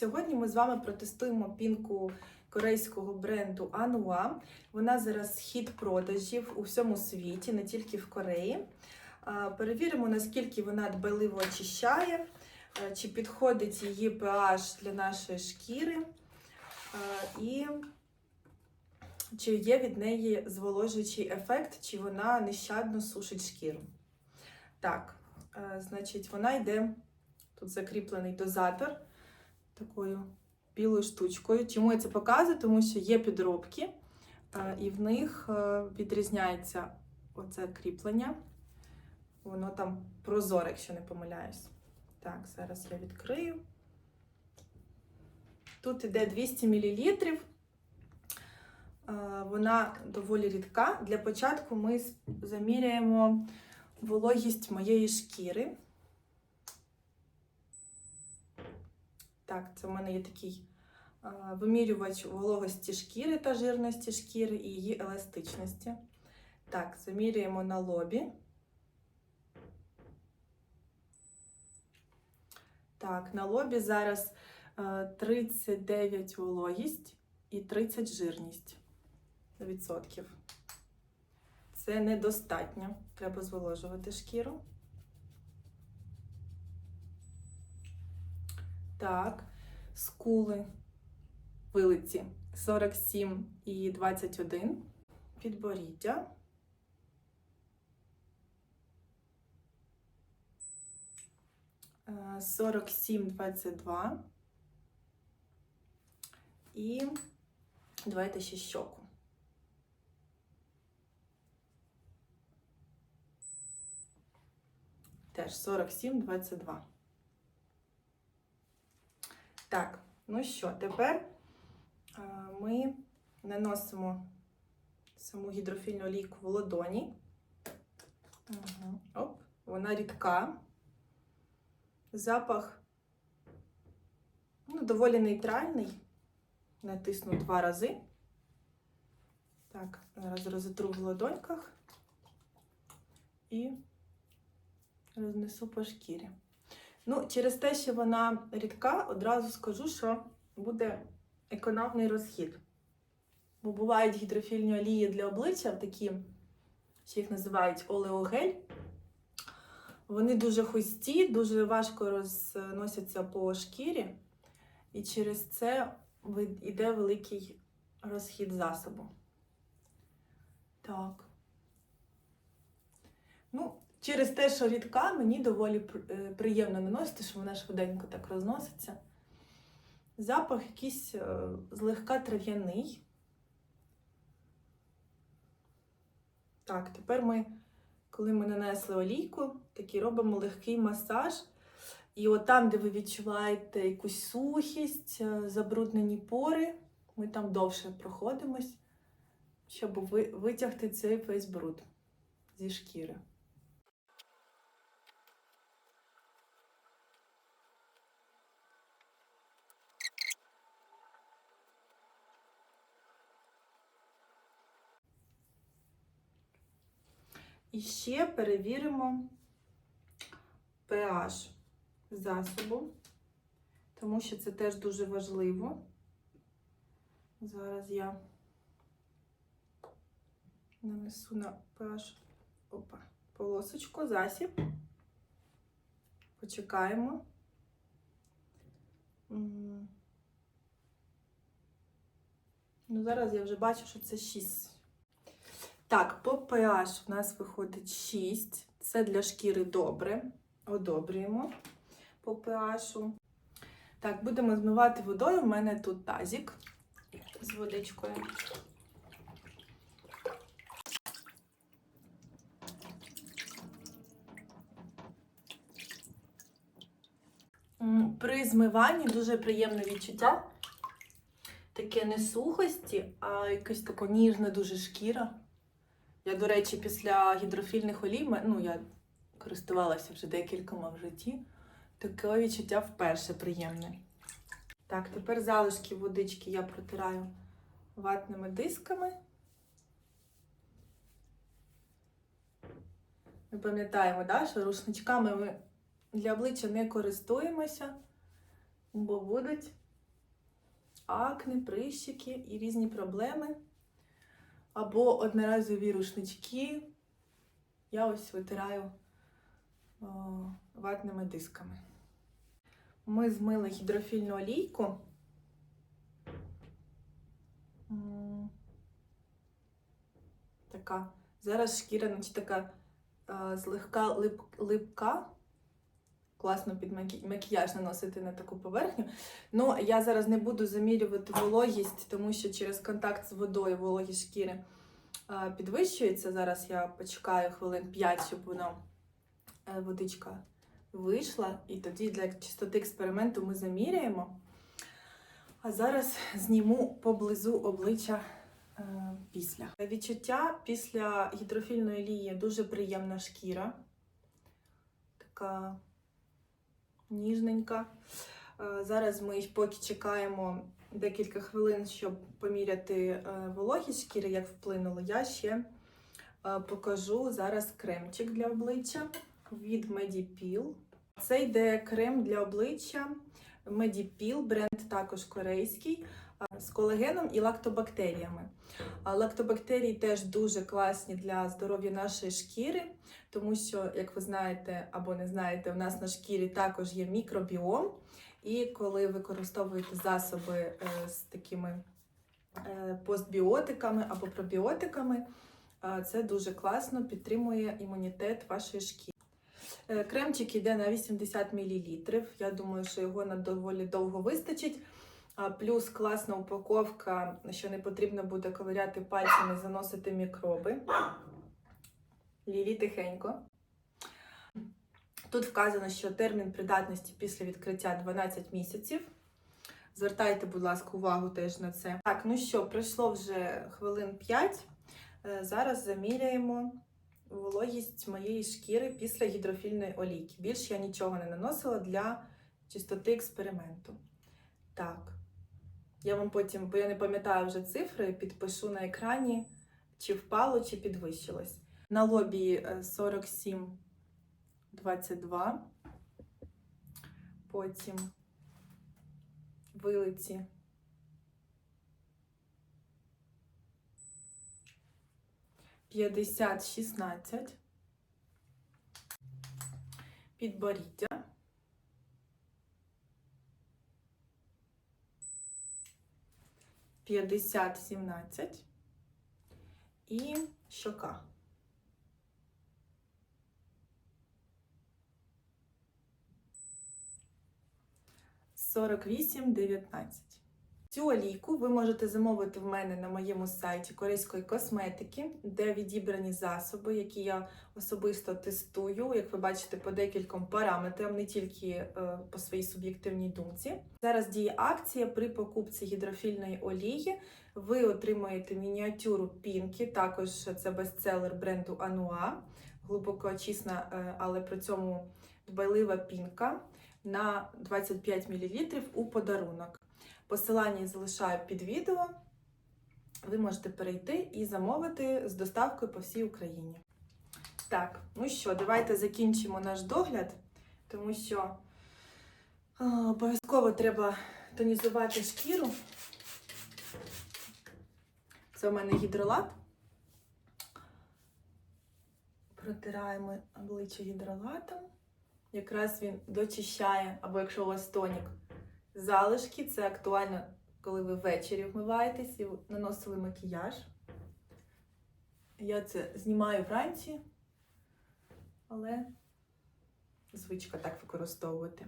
Сьогодні ми з вами протестуємо пінку корейського бренду Anua. Вона зараз хід продажів у всьому світі, не тільки в Кореї. Перевіримо, наскільки вона дбайливо очищає, чи підходить її pH для нашої шкіри, і чи є від неї зволожуючий ефект, чи вона нещадно сушить шкіру. Так, значить, вона йде, тут закріплений дозатор такою білою штучкою. Чому я це показую? Тому що є підробки, е, і в них е, відрізняється оце кріплення. Воно там прозоре, якщо не помиляюсь. Так, зараз я відкрию. Тут іде 200 мл. Вона доволі рідка. Для початку ми заміряємо вологість моєї шкіри. Так, це в мене є такий вимірювач вологості шкіри та жирності шкіри і її еластичності. Так, замірюємо на лобі. Так, на лобі зараз е, 39 вологість і 30 жирність відсотків. Це недостатньо. Треба зволожувати шкіру. Так, скули вилиці 47 і 21. Підборіддя. Е, 47, 22. І давайте ще щоку. Теж 47, 22. Так, ну що, тепер ми наносимо саму гідрофільну олійку в ладоні. Угу. Оп, вона рідка. Запах ну, доволі нейтральний. Натисну два рази. Так, зараз розітру в ладоньках і рознесу по шкірі. Ну, через те, що вона рідка, одразу скажу, що буде економний розхід. Бо бувають гідрофільні олії для обличчя, такі, ще їх називають олеогель. Вони дуже хусті, дуже важко розносяться по шкірі, і через це йде великий розхід засобу. Так. Ну, через те, що рідка, мені доволі е, приємно наносити, що вона швиденько так розноситься. Запах якийсь е, злегка трав'яний. Так, тепер ми, коли ми нанесли олійку, такий робимо легкий масаж. І от там, де ви відчуваєте якусь сухість, е, забруднені пори, ми там довше проходимось, щоб витягти цей весь бруд зі шкіри. І ще перевіримо pH засобу, тому що це теж дуже важливо. Зараз я нанесу на pH опа, полосочку, засіб. Почекаємо. Ну, зараз я вже бачу, що це 6. Так, по pH у нас виходить 6. Це для шкіри добре. Одобрюємо по pH. Так, будемо змивати водою. У мене тут тазік з водичкою. При змиванні дуже приємне відчуття. Таке не сухості, а якась така ніжна дуже шкіра. Я, до речі, після гідрофільних олій, ну, я користувалася вже декількома в житті. Таке відчуття вперше приємне. Так, тепер залишки водички я протираю ватними дисками. Ми пам'ятаємо, да, що рушничками ми для обличчя не користуємося, бо будуть акне, прищики і різні проблеми. Або одноразові рушнички. Я ось витираю о, ватними дисками. Ми змили гідрофільну олійку. Така. Зараз шкіра, наче така е, злегка лип, липка. Класно під макіяж наносити на таку поверхню. Ну, я зараз не буду замірювати вологість, тому що через контакт з водою вологість шкіри е, підвищується. Зараз я почекаю хвилин 5, щоб воно е, водичка вийшла. І тоді для чистоти експерименту ми заміряємо. А зараз зніму поблизу обличчя е, після. Відчуття після гідрофільної олії дуже приємна шкіра. Така ніжненька. Е, Зараз ми поки чекаємо декілька хвилин, щоб поміряти е, вологість шкіри, як вплинуло. Я ще е, покажу зараз кремчик для обличчя від Medipil. Це йде крем для обличчя Medipil, бренд також корейський, з колагеном і лактобактеріями. Лактобактерії теж дуже класні для здоров'я нашої шкіри, тому що, як ви знаєте або не знаєте, у нас на шкірі також є мікробіом. І коли використовуєте засоби е, з такими е, постбіотиками або пробіотиками, е, це дуже класно підтримує імунітет вашої шкіри. Кремчик йде на 80 мл. Я думаю, що його на доволі довго вистачить. Плюс класна упаковка, що не потрібно буде ковиряти пальцями, заносити мікроби. Лілі тихенько. Тут вказано, що термін придатності після відкриття 12 місяців. Звертайте, будь ласка, увагу теж на це. Так, ну що, пройшло вже хвилин 5. Е, Зараз заміряємо вологість моєї шкіри після гідрофільної олійки. Більше я нічого не наносила для чистоти експерименту. Так. Я вам потім, бо я не пам'ятаю вже цифри, підпишу на екрані, чи впало, чи підвищилось. На лобі е, 47 22. Потім вилиці. П'ятдесят шістнадцять. Підборіддя. П'ятдесят сімнадцять. І щока. 48,19. Цю олійку ви можете замовити в мене на моєму сайті корейської косметики, де відібрані засоби, які я особисто тестую, як ви бачите, по декільком параметрам, не тільки е, по своїй суб'єктивній думці. Зараз діє акція при покупці гідрофільної олії. Ви отримаєте мініатюру пінки, також це бестселер бренду Anua, глибокоочисна, е, але при цьому дбайлива пінка на 25 мл у подарунок. Посилання залишаю під відео. Ви можете перейти і замовити з доставкою по всій Україні. Так, ну що, давайте закінчимо наш догляд, тому що обов'язково треба тонізувати шкіру. Це у мене гідролат. Протираємо обличчя гідролатом. Якраз він дочищає, або якщо у вас тонік, залишки. Це актуально, коли ви ввечері вмиваєтесь і наносили макіяж. Я це знімаю вранці, але звичка так використовувати.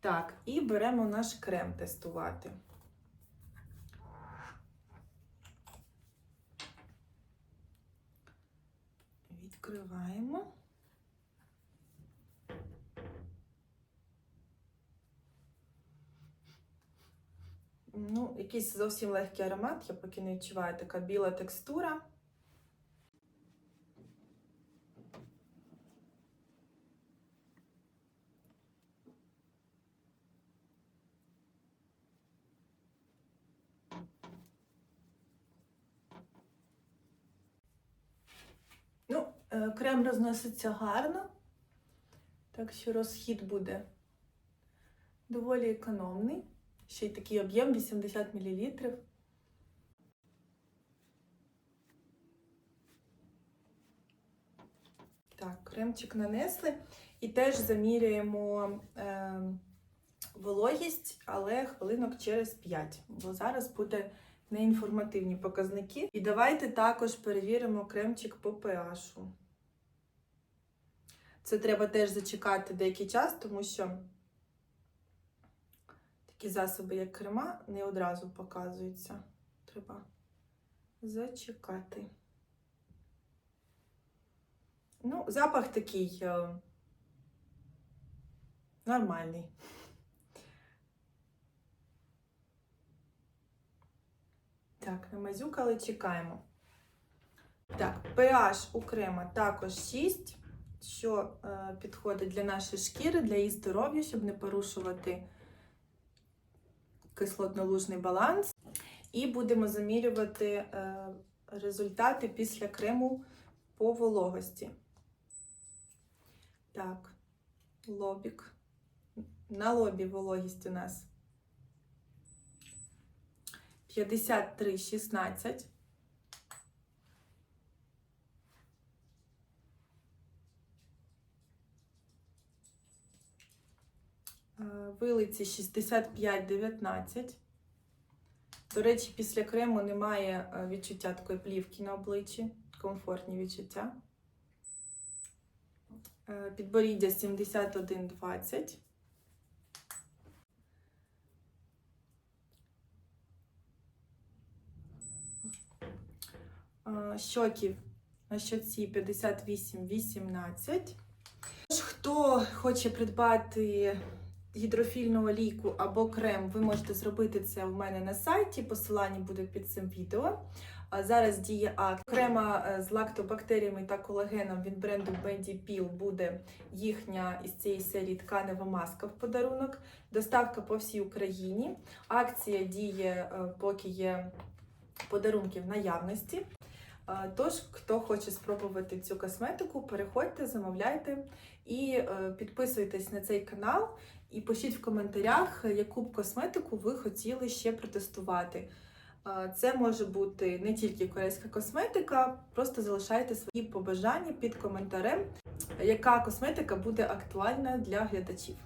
Так, і беремо наш крем тестувати. Відкриваємо. Ну, якийсь зовсім легкий аромат, я поки не відчуваю така біла текстура. Ну, е, крем розноситься гарно, так що розхід буде доволі економний. Ще й такий об'єм 80 мл. Так, кремчик нанесли і теж заміряємо е, вологість, але хвилинок через 5, бо зараз буде неінформативні показники. І давайте також перевіримо кремчик по pH. Це треба теж зачекати деякий час, тому що такі засоби, як крема, не одразу показуються. Треба зачекати. Ну, запах такий е, нормальний. Так, намазюкали, чекаємо. Так, pH у крема також 6, що е, підходить для нашої шкіри, для її здоров'я, щоб не порушувати кислотно-лужний баланс. І будемо замірювати е, результати після крему по вологості. Так, лобік. На лобі вологість у нас 53,16. Е, Вилиці 65,19. До речі, після крему немає е, відчуття такої плівки на обличчі, комфортні відчуття. Е, Підборіддя 71,20. Е, Щоки на щоці 58,18. Тож, Хто хоче придбати гідрофільну олійку або крем, ви можете зробити це у мене на сайті. Посилання буде під цим відео. Зараз діє акт. Крема е, з лактобактеріями та колагеном від бренду Medipil буде їхня із цієї серії тканева маска в подарунок. Доставка по всій Україні. Акція діє, е, поки є подарунки в наявності. Тож, хто хоче спробувати цю косметику, переходьте, замовляйте і е, підписуйтесь на цей канал. І пишіть в коментарях, яку б косметику ви хотіли ще протестувати. Це може бути не тільки корейська косметика, просто залишайте свої побажання під коментарем, яка косметика буде актуальна для глядачів.